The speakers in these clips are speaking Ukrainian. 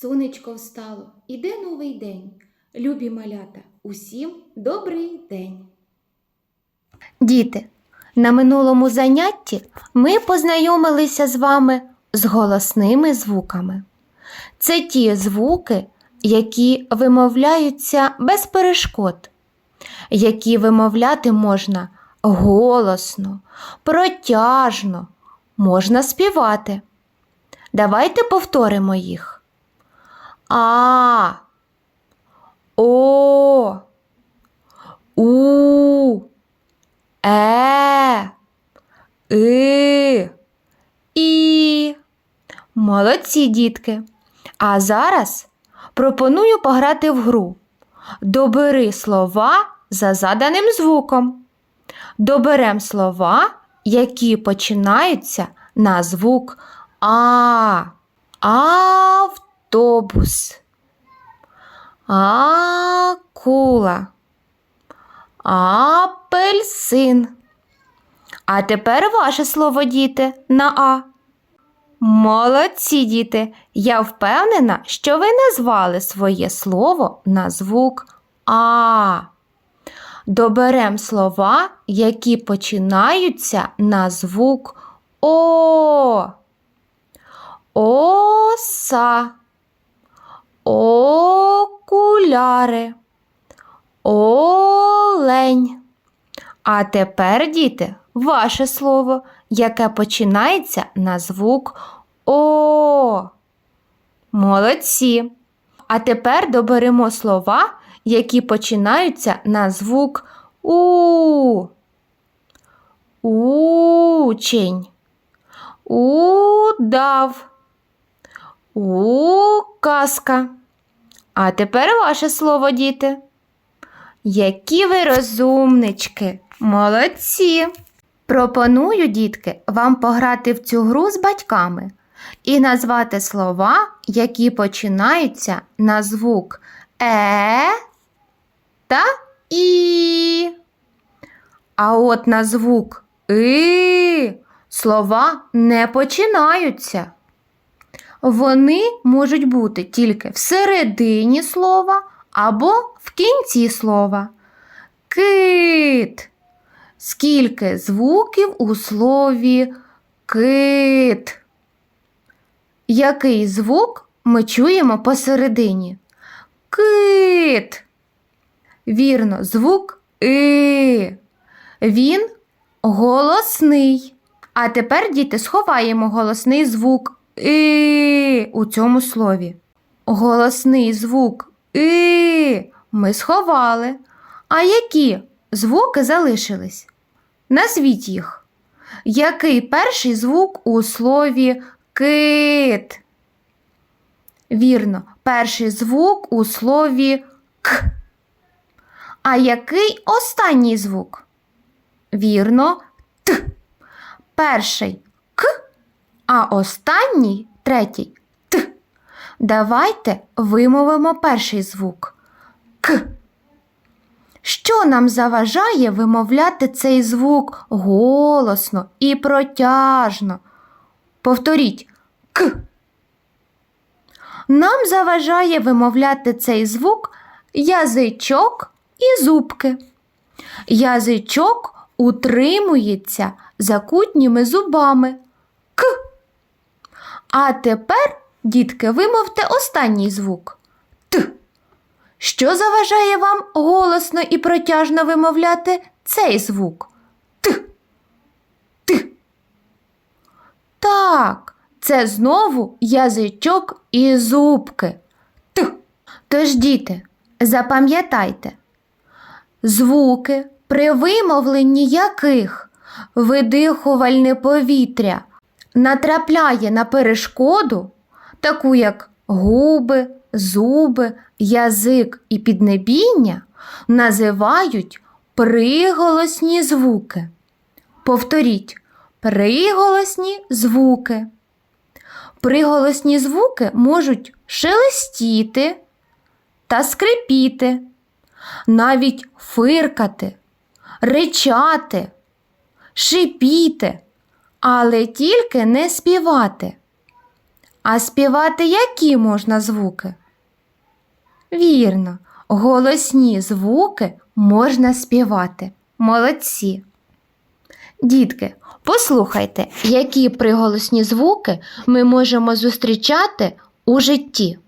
Сонечко встало, іде новий день. Любі малята, усім добрий день. Діти, на минулому занятті ми познайомилися з вами з голосними звуками. Це ті звуки, які вимовляються без перешкод, які вимовляти можна голосно, протяжно, можна співати. Давайте повторимо їх. А. О. У. Е. И. І. Молодці, дітки. А зараз пропоную пограти в гру. Добери слова за заданим звуком. Доберем слова, які починаються на звук А. Автобус. Акула. Апельсин. А тепер ваше слово, діти, на А. Молодці, діти. Я впевнена, що ви назвали своє слово на звук А. Доберем слова, які починаються на звук О. Оса. Окуляри. Олень. А тепер, діти, ваше слово, яке починається на звук О. Молодці. А тепер доберемо слова, які починаються на звук У. Учень. Удав. Указка. А тепер ваше слово, діти. Які ви розумнички, молодці! Пропоную, дітки, вам пограти в цю гру з батьками і назвати слова, які починаються на звук Е та І. А от на звук И слова не починаються. Вони можуть бути тільки всередині слова або в кінці слова. Кит. Скільки звуків у слові кит? Який звук ми чуємо посередині? Кит. Вірно, звук И. Він голосний. А тепер, діти, сховаємо голосний звук И у цьому слові. Голосний звук И ми сховали. А які звуки залишились? Назвіть їх. Який перший звук у слові кит? Вірно, перший звук у слові к. А який останній звук? Вірно, т. Перший а останній третій т. Давайте вимовимо перший звук к. Що нам заважає вимовляти цей звук голосно і протяжно? Повторіть к. Нам заважає вимовляти цей звук язичок і зубки. Язичок утримується закутніми зубами. А тепер, дітки, вимовте останній звук Т. Що заважає вам голосно і протяжно вимовляти цей звук? Т. Т. Так, це знову язичок і зубки. Т. Тож, діти, запам'ятайте, звуки при вимовленні яких видихувальне повітря натрапляє на перешкоду, таку як губи, зуби, язик і піднебіння, називають приголосні звуки. Повторіть приголосні звуки. Приголосні звуки можуть шелестіти та скрипіти, навіть фиркати, ричати, шипіти, але тільки не співати. А співати які можна звуки? Вірно, голосні звуки можна співати. Молодці. Дітки, послухайте, які приголосні звуки ми можемо зустрічати у житті.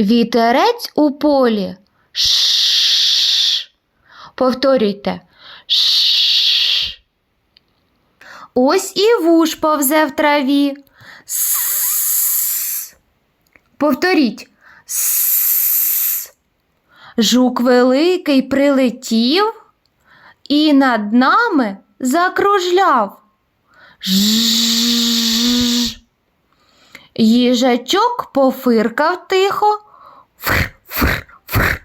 Вітерець у полі. Ш. Повторюйте. Ш. Ось і вуш повзе в траві. С. Повторіть. С. Жук великий прилетів і над нами закружляв. Ж. Їжачок пофиркав тихо. Фр, фр, фр.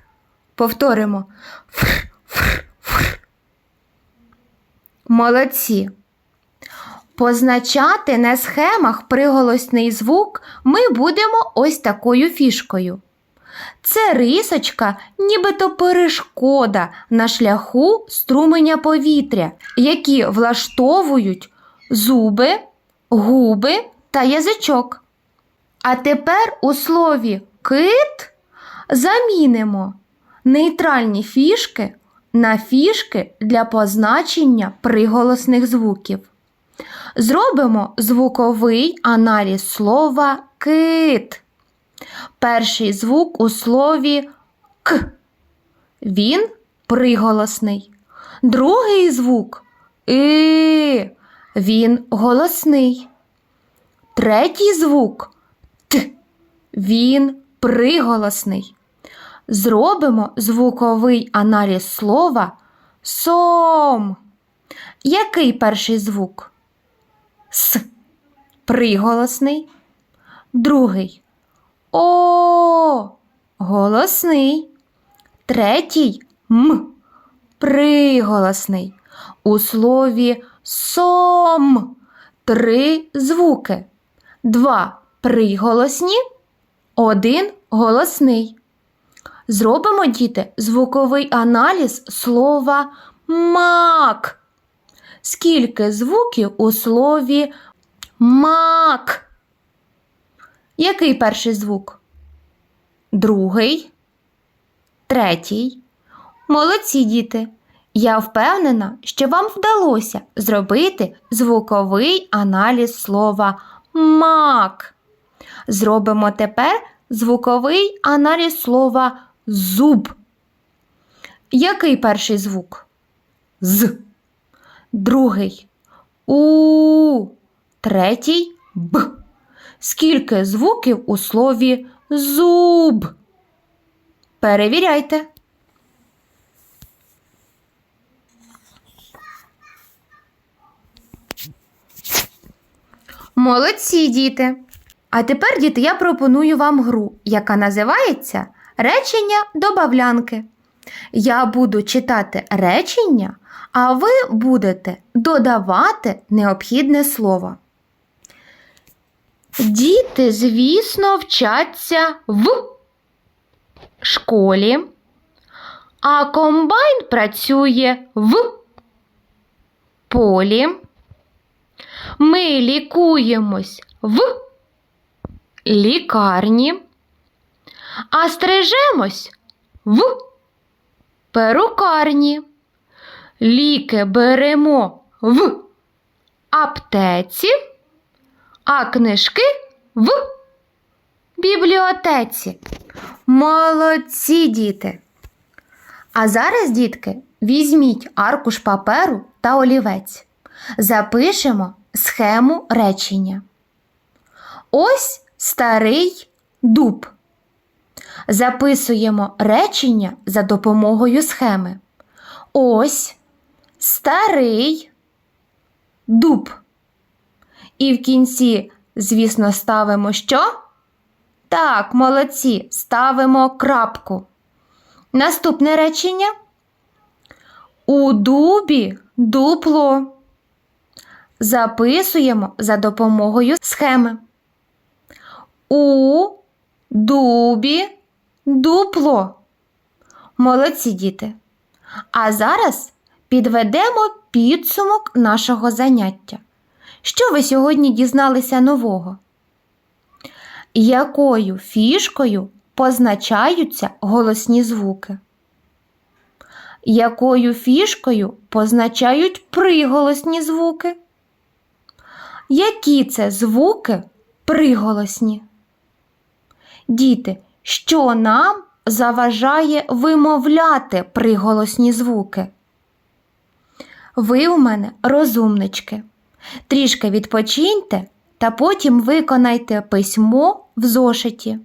Повторимо. Фр, фр, фр. Молодці. Позначати на схемах приголосний звук ми будемо ось такою фішкою. Це рисочка, нібито перешкода на шляху струменя повітря, які влаштовують зуби, губи та язичок. А тепер у слові кит замінимо нейтральні фішки на фішки для позначення приголосних звуків. Зробимо звуковий аналіз слова кит. Перший звук у слові к. Він приголосний. Другий звук и. Він голосний. Третій звук т. Він приголосний. Зробимо звуковий аналіз слова сом. Який перший звук? С. Приголосний. Другий о. Голосний. Третій м. Приголосний. У слові сом три звуки. Два приголосні, один голосний. Зробимо, діти, звуковий аналіз слова мак. Скільки звуків у слові мак? Який перший звук? Другий, третій. Молодці діти. Я впевнена, що вам вдалося зробити звуковий аналіз слова мак. Зробимо тепер звуковий аналіз слова зуб. Який перший звук? З. Другий у. Третій б. Скільки звуків у слові зуб? Перевіряйте. Молодці, діти. А тепер, діти, я пропоную вам гру, яка називається Речення добавлянки. Я буду читати речення, а ви будете додавати необхідне слово. Діти, звісно, вчаться в школі, а комбайн працює в полі. Ми лікуємось в лікарні, а стрижемось в перукарні. Ліки беремо в аптеці а книжки в бібліотеці. Молодці діти! А зараз, дітки, візьміть аркуш паперу та олівець. Запишемо схему речення. Ось старий дуб. Записуємо речення за допомогою схеми. Ось старий дуб. І в кінці, звісно, ставимо що? Так, молодці, ставимо крапку. Наступне речення. У дубі дупло. Записуємо за допомогою схеми. У дубі дупло. Молодці діти. А зараз підведемо підсумок нашого заняття. Що ви сьогодні дізналися нового? Якою фішкою позначаються голосні звуки? Якою фішкою позначають приголосні звуки? Які це звуки приголосні? Діти, що нам заважає вимовляти приголосні звуки? Ви у мене розумнички. Трішки відпочиньте та потім виконайте письмо в зошиті.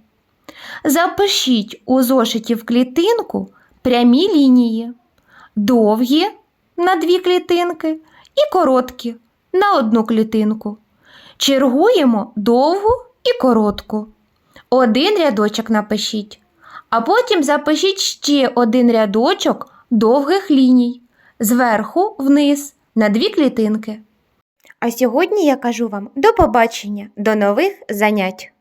Запишіть у зошиті в клітинку прямі лінії, довгі на дві клітинки і короткі на одну клітинку. Чергуємо довгу і коротку. Один рядочок напишіть, а потім запишіть ще один рядочок довгих ліній зверху вниз на дві клітинки. А сьогодні я кажу вам до побачення, до нових занять.